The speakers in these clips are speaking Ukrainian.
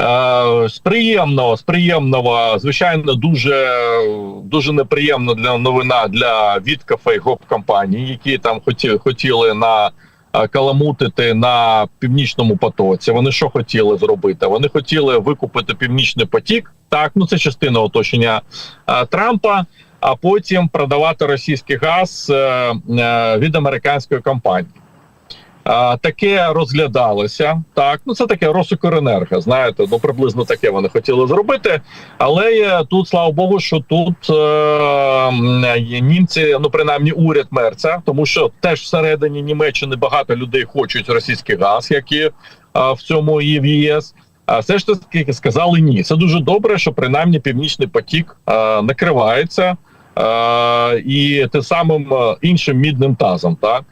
Е, з приємного, з приємного, звичайно, дуже дуже неприємна для новина для Віткафе і гоп компаній, які там хотіли хотіли на е, каламутити на північному потоці. Вони що хотіли зробити? Вони хотіли викупити північний потік. Так, ну це частина оточення е, Трампа. А потім продавати російський газ е, від американської компанії. А, таке розглядалося так. Ну це таке Росукренерго, Знаєте, ну приблизно таке вони хотіли зробити. Але тут слава Богу, що тут е, німці, ну принаймні уряд мерця, тому що теж всередині Німеччини багато людей хочуть російський газ, як і е, в цьому і в ЄС. А все ж таки сказали ні. Це дуже добре, що принаймні північний потік е, накривається е, і тим самим е, іншим мідним тазом. Так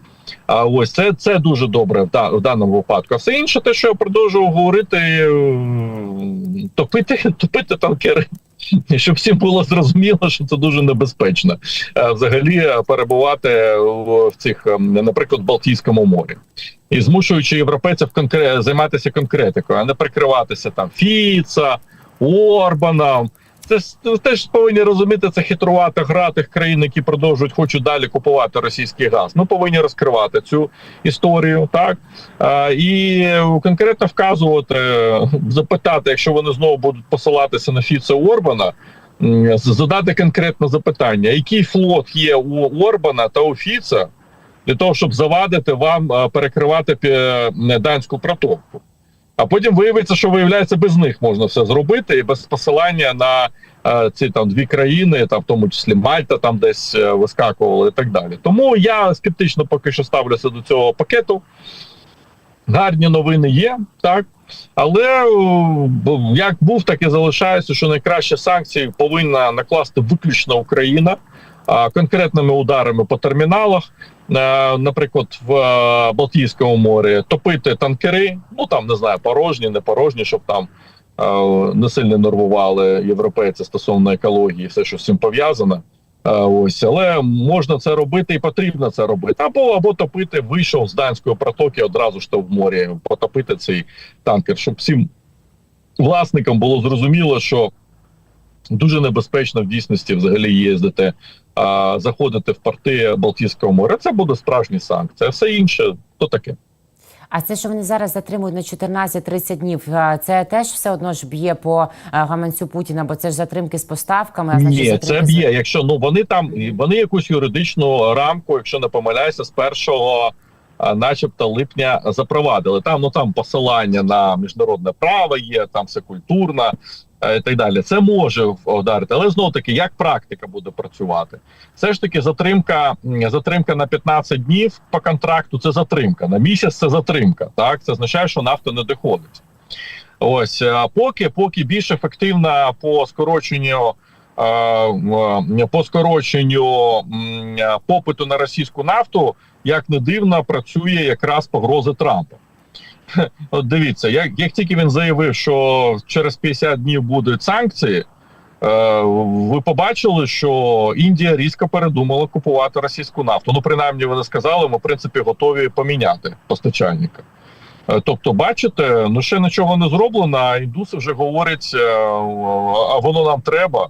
а ось це це дуже добре в, да, в даному випадку. А все інше, те, що я продовжував говорити, топити, топити танкери. Щоб всім було зрозуміло, що це дуже небезпечно е, взагалі перебувати в, цих, ем, наприклад, Балтійському морі, і змушуючи європейців конкре... займатися конкретикою, а не прикриватися там Фіца, Орбаном. Це теж повинні розуміти, це хитрувата гра тих країн, які продовжують хочуть далі купувати російський газ. Ми повинні розкривати цю історію, так а, і конкретно вказувати, запитати, якщо вони знову будуть посилатися на Фіце Орбана. Задати конкретне запитання, який флот є у Орбана та у Фіца для того, щоб завадити вам перекривати данську протоку. А потім виявиться, що виявляється, без них можна все зробити, і без посилання на е, ці там дві країни, там в тому числі Мальта, там десь е, вискакували і так далі. Тому я скептично поки що ставлюся до цього пакету. Гарні новини є, так. Але е, як був, так і залишається, що найкращі санкції повинна накласти виключно Україна конкретними ударами по терміналах, е, наприклад, в е, Балтійському морі топити танкери, ну там не знаю, порожні, не порожні, щоб там е, не сильно нервували європейці стосовно екології, все, що з цим пов'язано. Е, Ось, але можна це робити і потрібно це робити. Або або топити, вийшов з данської протоки одразу ж то в морі, потопити цей танкер, щоб всім власникам було зрозуміло, що дуже небезпечно в дійсності взагалі їздити, заходити в порти Балтійського моря. Це буде справжні санкції. А все інше то таке. А це, що вони зараз затримують на 14-30 днів, це теж все одно ж б'є по гаманцю Путіна, бо це ж затримки з поставками. А значить, Ні, це б'є. Якщо ну вони там вони якусь юридичну рамку, якщо не помиляюся, з першого, начебто, липня запровадили. Там ну там посилання на міжнародне право є, там все культурно е, і так далі. Це може вдарити, але знову таки, як практика буде працювати? Все ж таки, затримка затримка на 15 днів по контракту. Це затримка на місяць. Це затримка. Так це означає, що нафта не доходить. Ось поки поки більш ефективна по скороченню. По скороченню попиту на російську нафту, як не дивно, працює якраз погрози Трампа. От дивіться, як, як тільки він заявив, що через 50 днів будуть санкції, е, ви побачили, що Індія різко передумала купувати російську нафту. Ну, принаймні, вони сказали, ми в принципі готові поміняти постачальника. Е, Тобто, бачите, ну ще нічого не зроблено, а індуси вже говорять, е, а воно нам треба.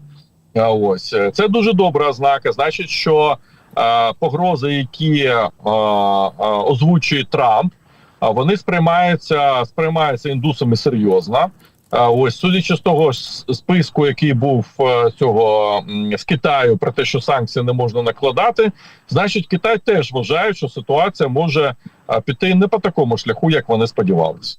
Ось це дуже добра ознака. Значить, що е, погрози, які е, е, озвучує Трамп, вони сприймаються сприймаються індусами серйозно. Ось судячи з того списку, який був е, цього з Китаю, про те, що санкції не можна накладати, значить Китай теж вважає, що ситуація може е, піти не по такому шляху, як вони сподівалися.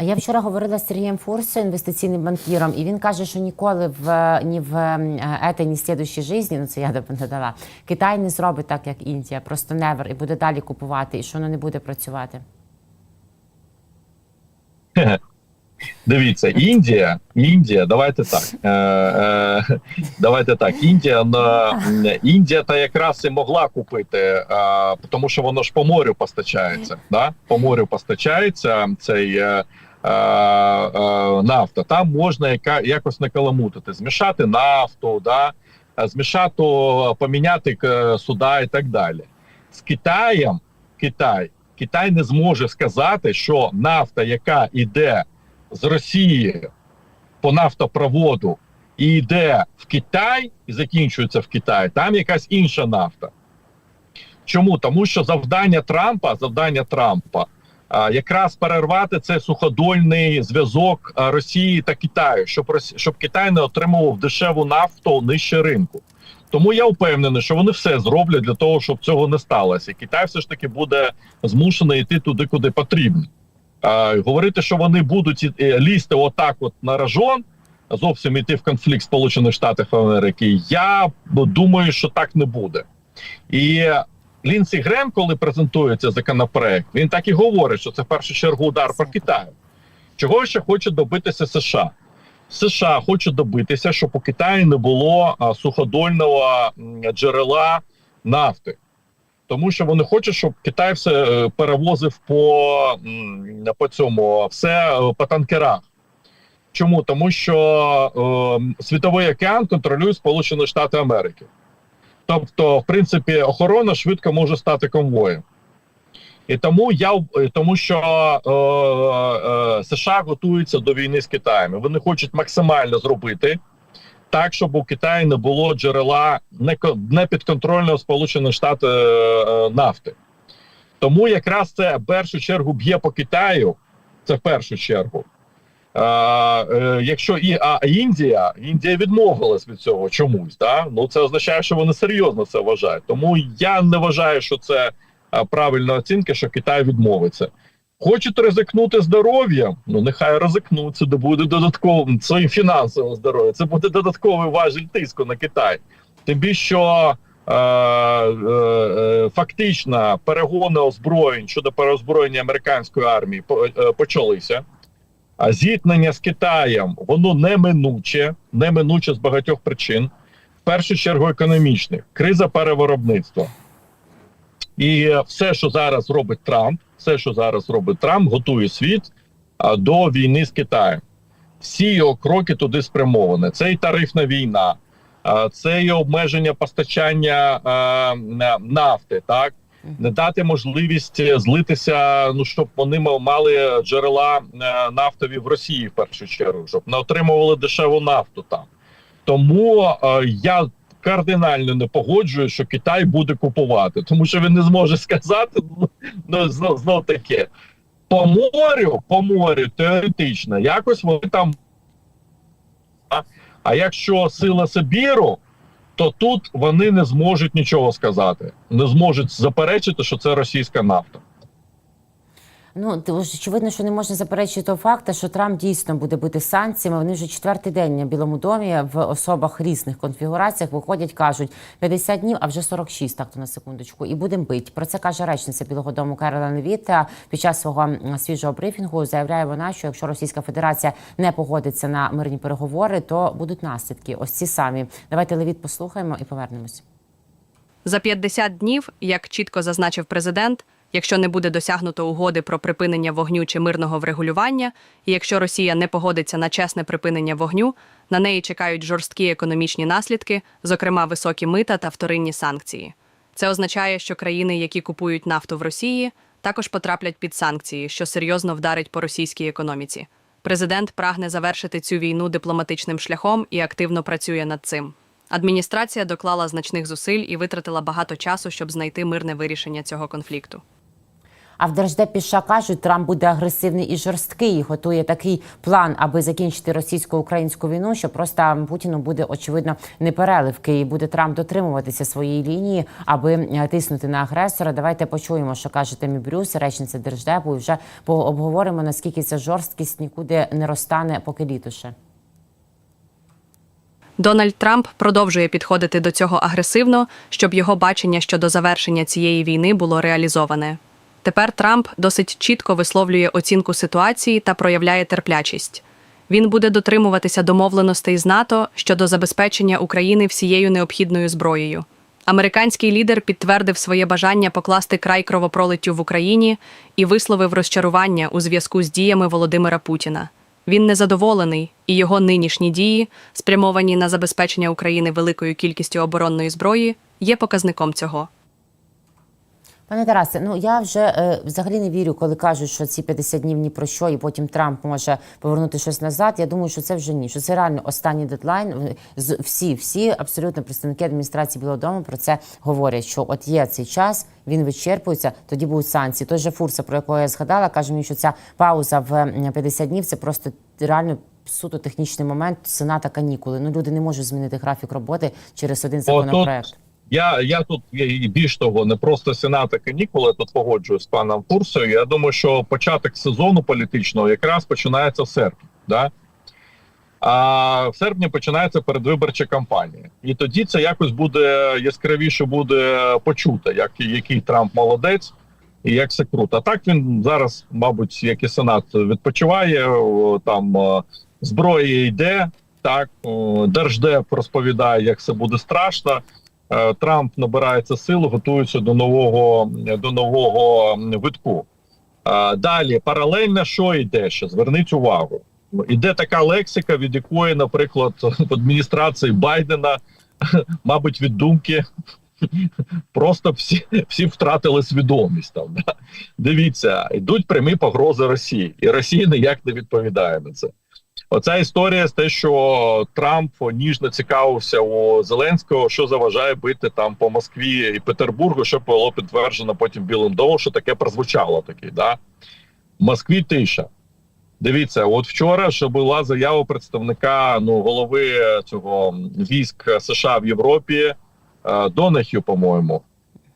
А я вчора говорила з Сергієм Фурсо, інвестиційним банкіром, і він каже, що ніколи в ні в етой, ні слідущій житті, ну це я б не дала, Китай не зробить так, як Індія, просто невер, і буде далі купувати, і що воно не буде працювати. Дивіться, Індія, Індія, давайте так. Е, е, давайте так. Індія на Індія та якраз і могла купити, е, тому що воно ж по морю постачається. Да? По морю постачається цей е, нафта. Там можна яка якось накаламутити, змішати нафту, да? е, змішати, поміняти е, суда і так далі. З Китаєм Китай Китай не зможе сказати, що нафта, яка йде з Росії по нафтопроводу і йде в Китай і закінчується в Китаї, там якась інша нафта. Чому? Тому що завдання Трампа, завдання Трампа якраз перервати цей суходольний зв'язок Росії та Китаю, щоб щоб Китай не отримував дешеву нафту нижче ринку. Тому я впевнений, що вони все зроблять для того, щоб цього не сталося. Китай все ж таки буде змушений йти туди, куди потрібно. Говорити, що вони будуть е, лізти отак, от на рожон, зовсім йти в конфлікт Сполучених Штатів Америки. Я думаю, що так не буде. І Лінсі Грем, коли презентується законопроект, він так і говорить, що це в першу чергу удар по Китаю. Чого ще хоче добитися США? США хоче добитися, щоб у Китаї не було а, суходольного джерела нафти. Тому що вони хочуть, щоб Китай все е, перевозив по, по цьому все е, по танкерах. Чому? Тому що е, світовий океан контролює Сполучені Штати Америки. Тобто, в принципі, охорона швидко може стати конвоєм. І тому я е, тому, що е, е, США готуються до війни з Китаєм. Вони хочуть максимально зробити так, щоб у Китаї не було джерела не, ко- не підконтрольного Сполучених Штатів е, е, нафти. Тому якраз це в першу чергу б'є по Китаю. Це в першу чергу. Е, якщо і а Індія, Індія відмовилась від цього чомусь, да? ну це означає, що вони серйозно це вважають. Тому я не вважаю, що це правильна оцінка, що Китай відмовиться. Хочуть ризикнути здоров'ям, ну нехай ризикнуть, це буде додатковим своїм фінансовим здоров'ям. Це буде додатковий важіль тиску на Китай. Тим більше, що е, е, фактично перегони озброєнь щодо переозброєння американської армії е, почалися. А зіткнення з Китаєм воно неминуче, неминуче з багатьох причин. В першу чергу економічних, криза перевиробництва. І все, що зараз робить Трамп, все, що зараз робить Трамп, готує світ до війни з Китаєм. Всі його кроки туди спрямовані. Це і тарифна війна, це і обмеження постачання нафти, так дати можливість е, злитися, ну щоб вони мали джерела е, нафтові в Росії в першу чергу, щоб не отримували дешеву нафту там. Тому е, я кардинально не погоджуюсь, що Китай буде купувати, тому що він не зможе сказати ну, ну знов, знов таке. По морю, по морю, теоретично, якось вони там. А якщо сила Сибіру, то тут вони не зможуть нічого сказати, не зможуть заперечити, що це російська нафта. Ну, очевидно, що не можна заперечити того факту, що Трамп дійсно буде бити санкціями. Вони вже четвертий день на Білому домі в особах різних конфігураціях виходять, кажуть 50 днів, а вже 46, так то на секундочку, і будемо бити. Про це каже речниця Білого Дому Керолен Віта під час свого свіжого брифінгу. Заявляє вона, що якщо Російська Федерація не погодиться на мирні переговори, то будуть наслідки. Ось ці самі. Давайте Левіт послухаємо і повернемось. За 50 днів, як чітко зазначив президент, якщо не буде досягнуто угоди про припинення вогню чи мирного врегулювання, і якщо Росія не погодиться на чесне припинення вогню, на неї чекають жорсткі економічні наслідки, зокрема високі мита та вторинні санкції. Це означає, що країни, які купують нафту в Росії, також потраплять під санкції, що серйозно вдарить по російській економіці. Президент прагне завершити цю війну дипломатичним шляхом і активно працює над цим. Адміністрація доклала значних зусиль і витратила багато часу, щоб знайти мирне вирішення цього конфлікту. А в Держдепі США кажуть, Трамп буде агресивний і жорсткий. і Готує такий план, аби закінчити російсько-українську війну. Що просто Путіну буде очевидно непереливки, і буде Трамп дотримуватися своєї лінії, аби е, тиснути на агресора. Давайте почуємо, що каже Темі Брюс, речниця Держдепу, і вже пообговоримо наскільки ця жорсткість нікуди не розтане, поки літо ще. Дональд Трамп продовжує підходити до цього агресивно, щоб його бачення щодо завершення цієї війни було реалізоване. Тепер Трамп досить чітко висловлює оцінку ситуації та проявляє терплячість. Він буде дотримуватися домовленостей з НАТО щодо забезпечення України всією необхідною зброєю. Американський лідер підтвердив своє бажання покласти край кровопролиттю в Україні і висловив розчарування у зв'язку з діями Володимира Путіна. Він незадоволений, і його нинішні дії, спрямовані на забезпечення України великою кількістю оборонної зброї, є показником цього. Пане Тарасе, ну я вже е, взагалі не вірю, коли кажуть, що ці 50 днів ні про що, і потім Трамп може повернути щось назад. Я думаю, що це вже ні. Що це реально останній дедлайн. Всі, всі абсолютно представники адміністрації Білого Дому про це говорять. Що от є цей час, він вичерпується, тоді будуть санкції. Той же Фурса, про якого я згадала, каже мені, що ця пауза в м, 50 днів це просто реально. Суто технічний момент, сената канікули. Ну люди не можуть змінити графік роботи через один законопроект. Я, я тут більш того, не просто сената канікули, я тут погоджуюсь з паном Фурсою. Я думаю, що початок сезону політичного якраз починається в серпні. Да? А в серпні починається передвиборча кампанія, і тоді це якось буде яскравіше буде почуто, як який Трамп молодець і як все круто. А так він зараз, мабуть, як і сенат відпочиває. Там зброя йде. Так держдеп розповідає, як це буде страшно. Е, Трамп набирається сил, готується до нового до нового витку. Е, Далі паралельно що йде ще? Зверніть увагу. Іде така лексика, від якої, наприклад, в адміністрації Байдена, мабуть, від думки просто всі, всі втратили свідомість. Там да? дивіться, йдуть прямі погрози Росії, і Росія ніяк не відповідає на це. Оця історія з те, що Трамп ніжно цікавився у Зеленського, що заважає бити там по Москві і Петербургу, що було підтверджено потім Білим домом, що таке прозвучало таке. Да? В Москві тиша. Дивіться, от вчора ще була заява представника ну голови цього військ США в Європі е, Донахю, по-моєму.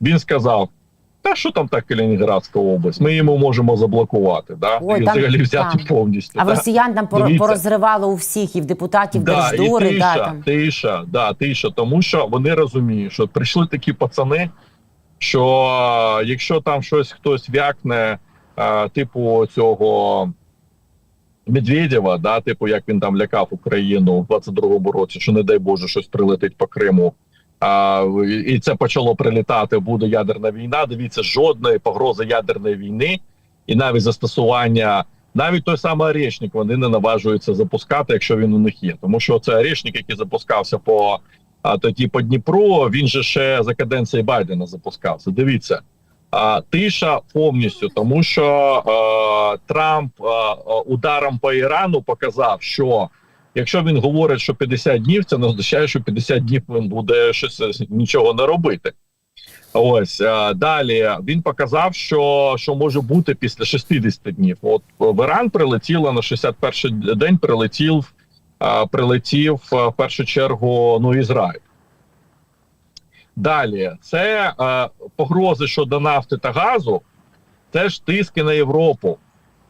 Він сказав: та що там так Калінінградська область? Ми йому можемо заблокувати. Да? Ой, і там- взагалі взяти там. повністю. А в да? росіян там Дивіться. порозривало у всіх, і в депутатів Да, Держдури, і тиша, да, там. тиша, да, тиша, тому що вони розуміють, що прийшли такі пацани, що е, якщо там щось хтось вякне, е, типу цього Медведєва, да, типу, як він там лякав Україну у 22-му році, що не дай Боже, щось прилетить по Криму. А, і це почало прилітати. Буде ядерна війна. Дивіться, жодної погрози ядерної війни, і навіть застосування, навіть той самий Орешник вони не наважуються запускати, якщо він у них є. Тому що це Орешник, який запускався по а, тоді по Дніпру, він же ще за каденції Байдена запускався. Дивіться. А, тиша повністю, тому що е, Трамп е, е, ударом по Ірану показав, що якщо він говорить, що 50 днів, це не означає, що 50 днів він буде щось е, нічого не робити. Ось е, далі він показав, що, що може бути після 60 днів. От в Іран прилетіло на 61 день. Прилетів, е, прилетів е, в першу чергу ну Ізраїль. Далі це е, погрози щодо нафти та газу, теж тиски на Європу.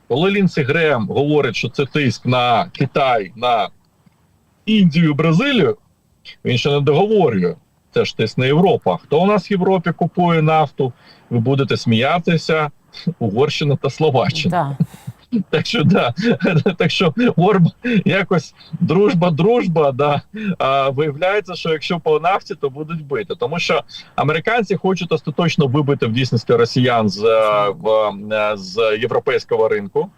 Коли Лінсі Грем говорить, що це тиск на Китай, на Індію, Бразилію, він ще не договорює. Це ж тиск на Європу. Хто у нас в Європі купує нафту? Ви будете сміятися, Угорщина та Словаччина. Да. Так що да, так що Орбан якось дружба, дружба. Да а, виявляється, що якщо по нафті, то будуть бити, тому що американці хочуть остаточно вибити в дійсності росіян з, е, в, е, з європейського ринку,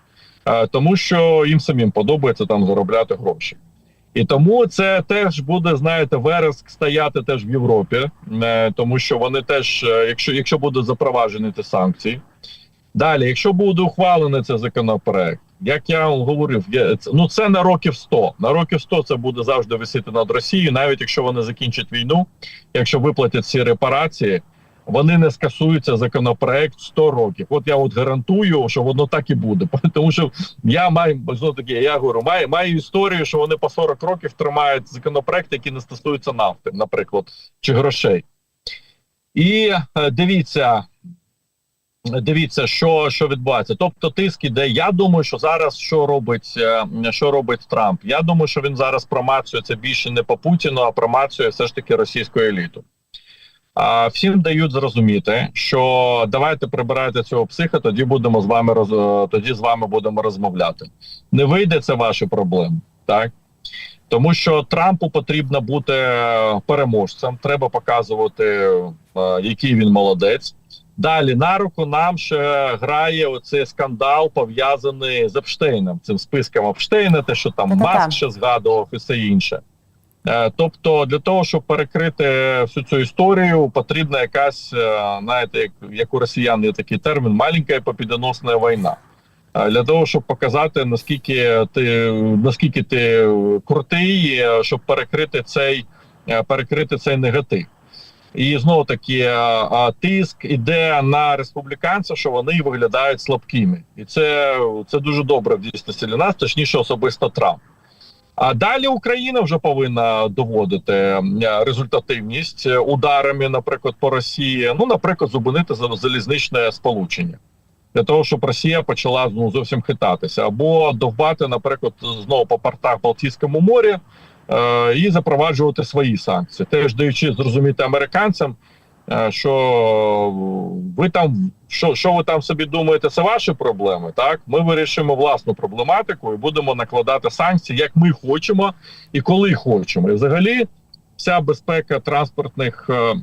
е, тому що їм самим подобається там заробляти гроші. І тому це теж буде, знаєте, вереск стояти теж в Європі, тому що вони теж, якщо якщо будуть запроваджені ті санкції. Далі, якщо буде ухвалений цей законопроект, як я вам говорив, ну це на років 100. На років 100 це буде завжди висіти над Росією, навіть якщо вони закінчать війну, якщо виплатять ці репарації, вони не скасуються законопроект 100 років. От я от гарантую, що воно так і буде. Тому що я маю знову таки, я говорю, маю, маю історію, що вони по 40 років тримають законопроекти, які не стосуються нафти, наприклад, чи грошей. І е, дивіться, Дивіться, що, що відбувається. Тобто тиск іде. Я думаю, що зараз що робить, е, що робить Трамп. Я думаю, що він зараз промацює це більше не по Путіну, а промацює все ж таки російську еліту. А всім дають зрозуміти, що давайте прибирайте цього психа, тоді будемо з вами роз... е, тоді з вами будемо розмовляти. Не вийде це ваші проблеми, так тому що Трампу потрібно бути е, переможцем. Треба показувати, який він молодець. Далі на руку нам ще грає оцей скандал пов'язаний з Епштейном, цим списком Епштейна, те, що там Маск ще згадував, і все інше. Е, Тобто, для того, щоб перекрити всю цю історію, потрібна якась, е, знаєте, як, як у росіян є такий термін маленька побідоносна війна. Е, Для того, щоб показати наскільки ти наскільки ти крутий, щоб перекрити цей перекрити цей негатив. І знову таки е, е, тиск іде на республіканців, що вони виглядають слабкими, і це, це дуже добре в дійсності для нас, точніше, особисто Трамп. А далі Україна вже повинна доводити е, результативність ударами, наприклад, по Росії. Ну, наприклад, зупинити за- залізничне сполучення для того, щоб Росія почала ну, зовсім хитатися, або довбати, наприклад, знову по портах Балтійському морі і запроваджувати свої санкції, теж даючи зрозуміти американцям, е, що ви там що, що ви там собі думаєте, це ваші проблеми. Так, ми вирішимо власну проблематику і будемо накладати санкції, як ми хочемо і коли хочемо. І взагалі, вся безпека транспортних. е,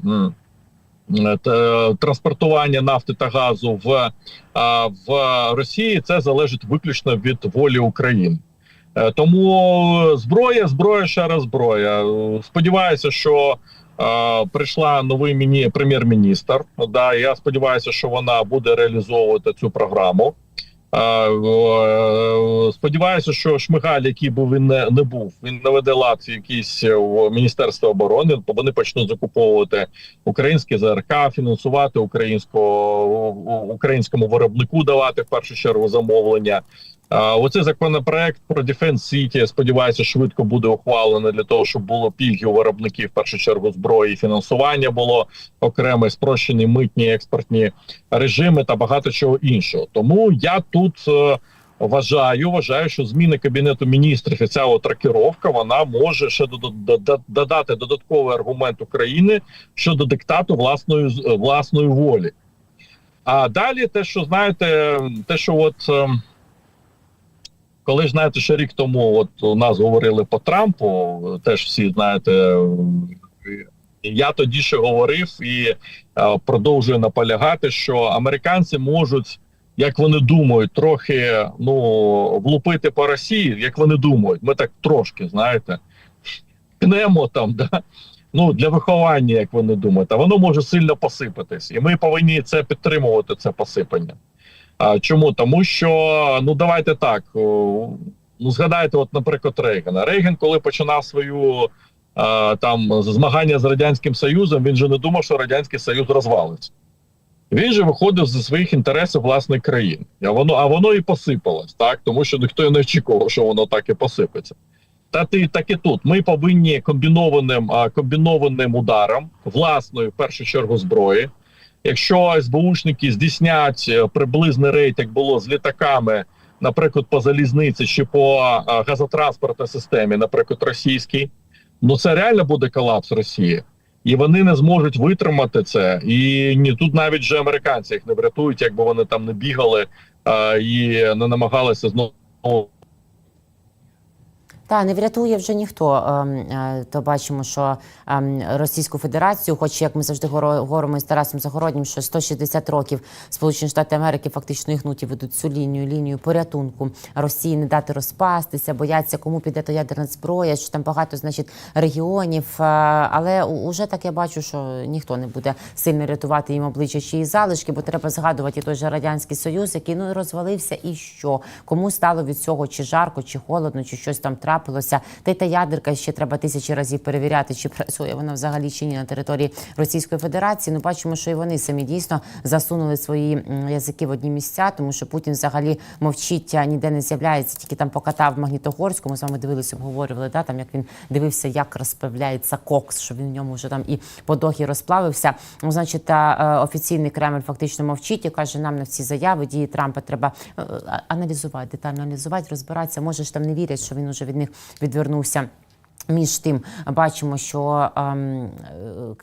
е, транспортування нафти та газу в, в Росії це залежить виключно від волі України. Е, Тому зброя, зброя, ще раз зброя. Сподіваюся, що е, прийшла новий міні прем'єр-міністр. Да, я сподіваюся, що вона буде реалізовувати цю програму. Е, е, Сподіваюся, що Шмигаль, який би він не, не був, він наведе лад е, в Міністерство оборони. Вони почнуть закуповувати українське ЗРК, фінансувати українського українському виробнику, давати в першу чергу замовлення. Оцей законопроект про Defense City, я сподіваюся, швидко буде ухвалений для того, щоб було пільги у виробників в першу чергу зброї, фінансування було окреме, спрощені митні експортні режими та багато чого іншого. Тому я тут е, вважаю, вважаю, що зміни кабінету міністрів і ця от вона може ще дод- дод- додати додатковий аргумент України щодо диктату власної власної волі. А далі, те, що знаєте, те, що от. ем, коли ж знаєте, ще рік тому от у нас говорили по Трампу, теж всі знаєте, я тоді ще говорив і е, продовжую наполягати, що американці можуть, як вони думають, трохи ну влупити по Росії, як вони думають. Ми так трошки знаєте, пнемо там, да. Ну для виховання, як вони думають, а воно може сильно посипатись, і ми повинні це підтримувати. Це посипання. Чому? Тому що ну давайте так. Ну згадайте, от, наприклад, Рейгана. Рейган, коли починав свою там змагання з радянським Союзом, він же не думав, що радянський Союз розвалиться. Він же виходив зі своїх інтересів власної країни. А воно, а воно і посипалось, так тому що ніхто і не очікував, що воно так і посипеться. Та ти так і тут. Ми повинні комбінованим комбінованим ударом власної в першу чергу зброї. Якщо СБУшники здійснять е, приблизний рейд, як було з літаками, наприклад, по залізниці чи по газотранспортній системі, наприклад, російській, ну це реально буде колапс Росії. І вони не зможуть витримати це. І ні, тут навіть вже американці їх не врятують, якби вони там не бігали а, і не намагалися знову Та не врятує вже ніхто. Ем, е, То бачимо, що ем, Російську Федерацію, хоч як ми завжди говоримо з Тарасом Загороднім, що 160 років Сполучені Штати Америки фактично ігнуті ведуть цю лінію, лінію порятунку Росії, не дати розпастися, бояться, кому піде то ядерна зброя, що там багато, значить, регіонів. Е, Але уже так я бачу, що ніхто не буде сильно рятувати їм обличчя чи і залишки, бо треба згадувати і той же радянський союз, який ну розвалився, і що кому стало від цього чи жарко, чи холодно, чи щось там трапилося. Та й та ядерка ще треба тисячі разів перевіряти, чи працює вона взагалі чи ні на території Російської Федерації. Ну бачимо, що і вони самі дійсно засунули свої язики в одні місця, тому що Путін взагалі мовчить, ніде не з'являється. Тільки там покатав в Магнітогорську. З вами дивилися, обговорювали да, там, як він дивився, як розправляється кокс, що він в ньому вже там і по дохі розплавився. Ну, значить, та, е, офіційний Кремль фактично мовчить і каже, нам на всі заяви дії Трампа треба е, аналізувати, детально аналізувати, розбиратися. Може ж там не вірять, що він уже від них відвернувся. Між тим бачимо, що ем,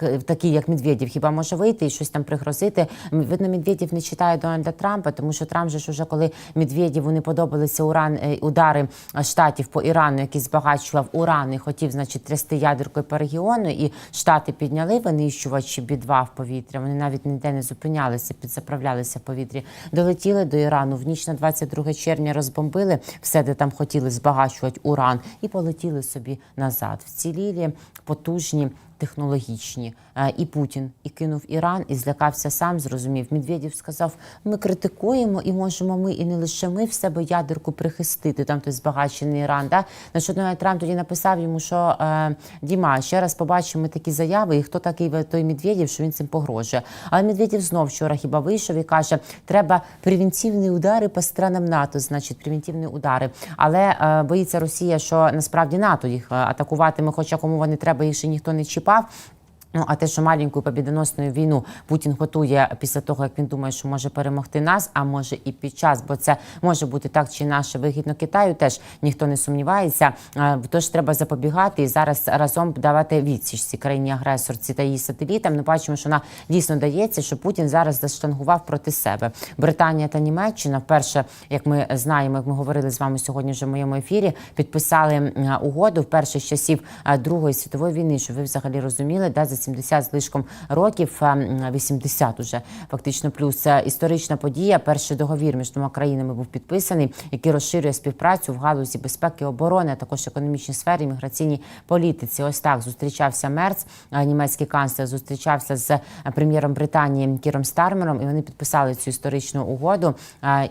е, такий, як Медведєв, хіба може вийти і щось там пригрозити. Видно, Медведєв не читає Дональда Трампа, тому що Трамп же ж уже коли Медведєву не подобалися уран е, удари е, штатів по Ірану, який збагачував уран і хотів, значить, трясти ядеркою по регіону, і штати підняли винищувачі бі-2 в повітря. Вони навіть ніде не зупинялися, підзаправлялися в повітрі. Долетіли до Ірану в ніч на 22 червня, розбомбили все, де там хотіли збагачувати уран, і полетіли собі назад. Назад. Вцілілі потужні. Технологічні Е, і Путін і кинув Іран, і злякався сам. Зрозумів. Медведєв сказав: ми критикуємо і можемо ми, і не лише ми в себе ядерку прихистити. Там той збагачений Іран. Да? На що Дональд Трамп тоді написав йому, що е, Діма, ще раз побачимо такі заяви, і хто такий той Медведєв, що він цим погрожує. Але Медведєв знов вчора хіба вийшов і каже, треба превентивні удари по странам НАТО, значить превентивні удари. Але е, боїться Росія, що насправді НАТО їх атакуватиме, хоча кому вони треба, їх ще ніхто не preocupado Ну, а те, що маленьку побідоносну війну Путін готує після того, як він думає, що може перемогти нас, а може і під час, бо це може бути так чи інакше вигідно Китаю. Теж ніхто не сумнівається. Е, Тож треба запобігати і зараз разом давати відсіч цій країні агресорці та її сателітам. Ми бачимо, що вона дійсно дається, що Путін зараз заштангував проти себе. Британія та Німеччина вперше, як ми знаємо, як ми говорили з вами сьогодні вже в моєму ефірі, підписали угоду вперше з часів е, Другої світової війни. Що ви взагалі розуміли, да за 70 з лишком років, е, 80 уже фактично плюс історична подія. Перший договір між двома країнами був підписаний, який розширює співпрацю в галузі безпеки оборони, а також економічній сфері, міграційній політиці. Ось так зустрічався Мерц, німецький канцлер, зустрічався з прем'єром Британії Кіром Стармером, і вони підписали цю історичну угоду.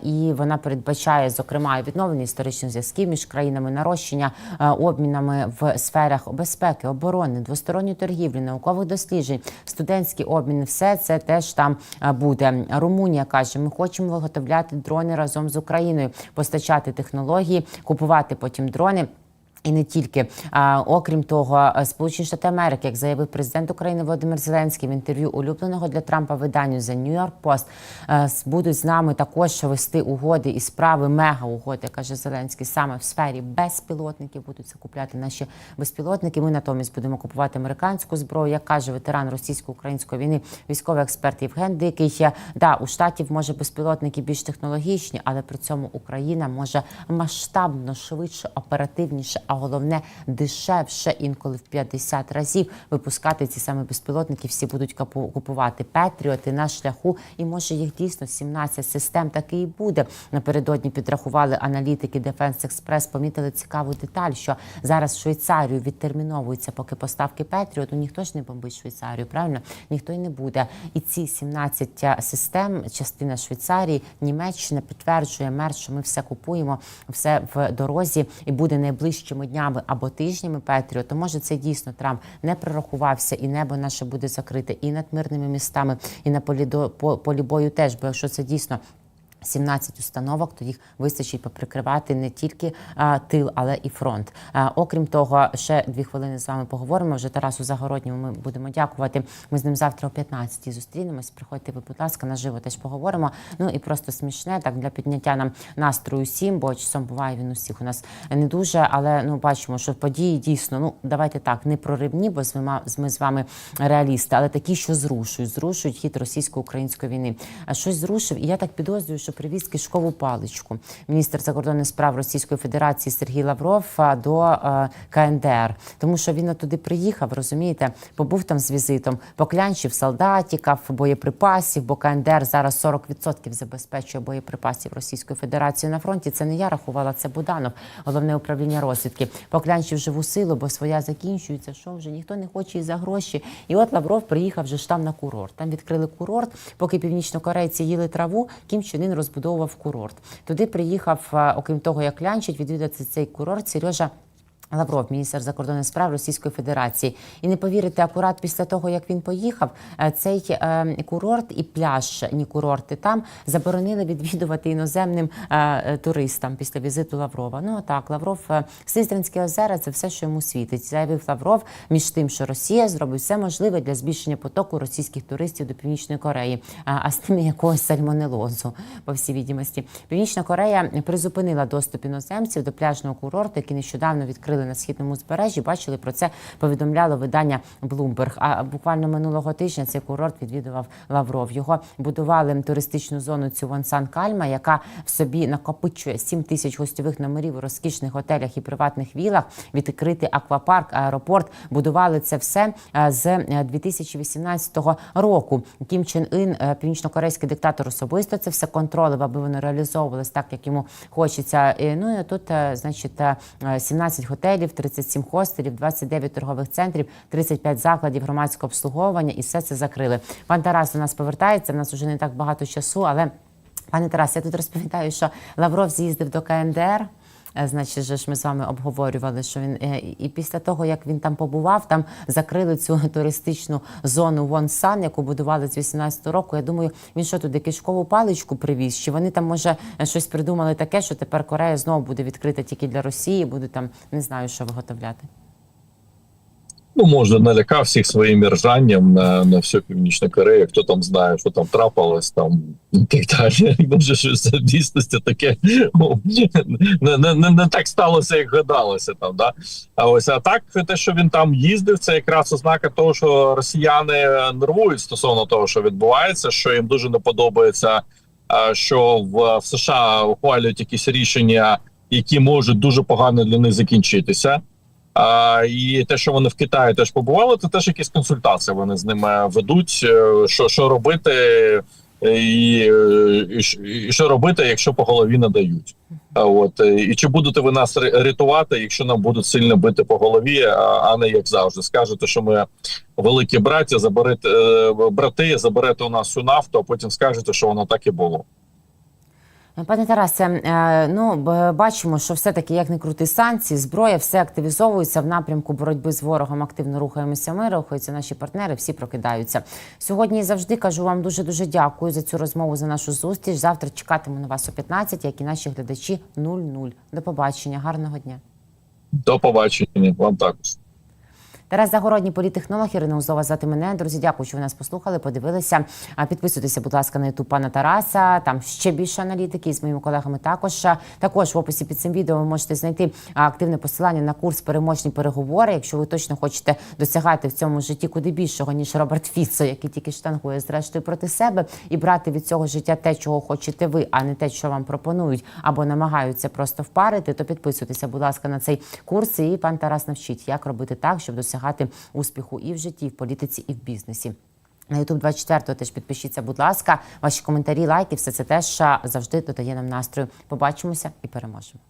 І вона передбачає зокрема відновлення історичних зв'язків між країнами, нарощення обмінами в сферах безпеки, оборони, двосторонньої торгівлі, наукових досліджень, студентські обміни. Все це теж там е, буде. Румунія каже: ми хочемо виготовляти дрони разом з Україною, постачати технології, купувати потім дрони. І не тільки а, окрім того, Сполучені Штати Америки, як заявив президент України Володимир Зеленський в інтерв'ю улюбленого для Трампа виданню The New York Post, е, будуть з нами також вести угоди і справи мега угоди, каже Зеленський, саме в сфері безпілотників будуть закупляти наші безпілотники. Ми натомість будемо купувати американську зброю. Як каже ветеран російсько-української війни, військовий експерт Євген Дикий. Да, у штатів може безпілотники більш технологічні, але при цьому Україна може масштабно, швидше, оперативніше, а головне дешевше, інколи в 50 разів випускати ці саме безпілотники. Всі будуть купувати Петріоти на шляху, і може їх дійсно 17 систем таки і буде. Напередодні підрахували аналітики Defense Express, помітили цікаву деталь, що зараз Швейцарію відтерміновуються поки поставки Петріоту. Ніхто ж не бомбить Швейцарію, правильно? Ніхто й не буде. І ці 17 систем, частина Швейцарії, Німеччина підтверджує мер, що ми все купуємо, все в дорозі і буде найближчими днями або тижнями Петріо, То може це дійсно Трамп не прорахувався, і небо наше буде закрите і над мирними містами, і на полі до по- полі бою теж. Бо якщо це дійсно 17 установок, то їх вистачить поприкривати не тільки а, тил, але і фронт. А, окрім того, ще дві хвилини з вами поговоримо. Вже Тарасу Загородньому ми будемо дякувати. Ми з ним завтра о 15 зустрінемось. Приходьте, ви, будь ласка, наживо теж поговоримо. Ну і просто смішне так для підняття нам настрою всім, бо часом буває він усіх у нас не дуже. Але ну бачимо, що події дійсно, ну давайте так, не проривні, бо з вами ми з вами реалісти, але такі, що зрушують, зрушують хід російсько-української війни. А щось зрушив, і я так підозрюю, що привіз кишкову паличку. Міністр закордонних справ Російської Федерації Сергій Лавров до КНДР, тому що він туди приїхав, розумієте, побув там з візитом, поклянчив солдатиків, боєприпасів, бо КНДР зараз 40% забезпечує боєприпасів Російської Федерації на фронті. Це не я рахувала, це Буданов, головне управління розвідки. Поклянчив живу силу, бо своя закінчується. Що вже ніхто не хоче і за гроші. І от Лавров приїхав вже ж там на курорт. Там відкрили курорт, поки північнокорейці їли траву. Кім Чен Ін розбудовував курорт. Туди приїхав, окрім того, як Лянчить, відвідати цей курорт Сережа. Лавров, міністр закордонних справ Російської Федерації, і не повірите, акурат після того як він поїхав, е, цей е, курорт і пляж, ні курорти там заборонили відвідувати іноземним е, туристам після візиту Лаврова. Ну так, Лавров Сиздринське озера це все, що йому світить. Заявив Лавров між тим, що Росія зробить все можливе для збільшення потоку російських туристів до Північної Кореї, а з тим якогось сальмонелозу, по всій відомості. Північна Корея призупинила доступ іноземців до пляжного курорту, який нещодавно відкрили на східному збережжі. Бачили про це повідомляло видання Bloomberg. А буквально минулого тижня цей курорт відвідував Лавров. Його будували туристичну зону цю Вонсан Кальма, яка в собі накопичує 7 тисяч гостьових номерів у розкішних готелях і приватних вілах. Відкритий аквапарк, аеропорт. Будували це все е, з е, 2018 року. Кім Чен Ін, е, північнокорейський диктатор, особисто це все контролив, аби воно реалізовувалось так, як йому хочеться. Ну і тут, е, значить, е, 17 готелів. Готелів, 37 хостелів, 29 торгових центрів, 35 закладів громадського обслуговування, і все це закрили. Пан Тарас до нас повертається. В нас вже не так багато часу, але пане Тарас, я тут розповідаю, що Лавров з'їздив до КНДР. Е, Значить, же ж ми з вами обговорювали, що він е, і після того, як він там побував, там закрили цю туристичну зону Вонсан, яку будували з 18-го року. Я думаю, він що туди кишкову паличку привіз? Чи вони там може е, щось придумали таке, що тепер Корея знову буде відкрита тільки для Росії, буде там не знаю, що виготовляти. Ну, може, налякав всіх своїм ржанням на, на всю Північну Корею. Хто там знає, що там трапилось, там і так далі. Може, щось в дійсності таке ну, не, не, не, не так сталося, як гадалося там. Да? А ось а так, те, що він там їздив, це якраз ознака того, що росіяни нервують стосовно того, що відбувається, що їм дуже не подобається, що в, в США ухвалюють якісь рішення, які можуть дуже погано для них закінчитися. А, і те, що вони в Китаї теж побували, це теж якісь консультації вони з ними ведуть. е, Що, що робити, е, і, е, і, що- і що робити, якщо по голові не дають. От і чи будете ви нас рятувати, якщо нам будуть сильно бити по голові, а, не як завжди. Скажете, що ми великі браття, заберете брати, заберете у нас всю нафту, а потім скажете, що воно так і було. Пане Тарасе, е, ну бачимо, що все-таки як не крути санкції, зброя все активізовується в напрямку боротьби з ворогом. Активно рухаємося. Ми рухаються наші партнери, всі прокидаються. Сьогодні завжди кажу вам дуже дуже дякую за цю розмову, за нашу зустріч. Завтра чекатиму на вас о 15, як і наші глядачі 0-0. До побачення, гарного дня. До побачення, вам також. Тарас Загородній, політтехнолог, Ірина звати мене. Друзі, дякую, що ви нас послухали, подивилися. А Підписуйтеся, будь ласка, на ютуб пана Тараса. Там ще більше аналітики з моїми колегами також. Також в описі під цим відео ви можете знайти активне посилання на курс переможні переговори. Якщо ви точно хочете досягати в цьому житті куди більшого, ніж Роберт Фіцо, який тільки штангує зрештою проти себе, і брати від цього життя те, чого хочете ви, а не те, що вам пропонують або намагаються просто впарити, то підписуйтеся, будь ласка, на цей курс. І пан Тарас навчить, як робити так, щоб досягати успіху і в житті, і в політиці, і в бізнесі. На Ютуб 24 теж підпишіться, будь ласка. Ваші коментарі, лайки, все це теж завжди додає нам настрою. Побачимося і переможемо.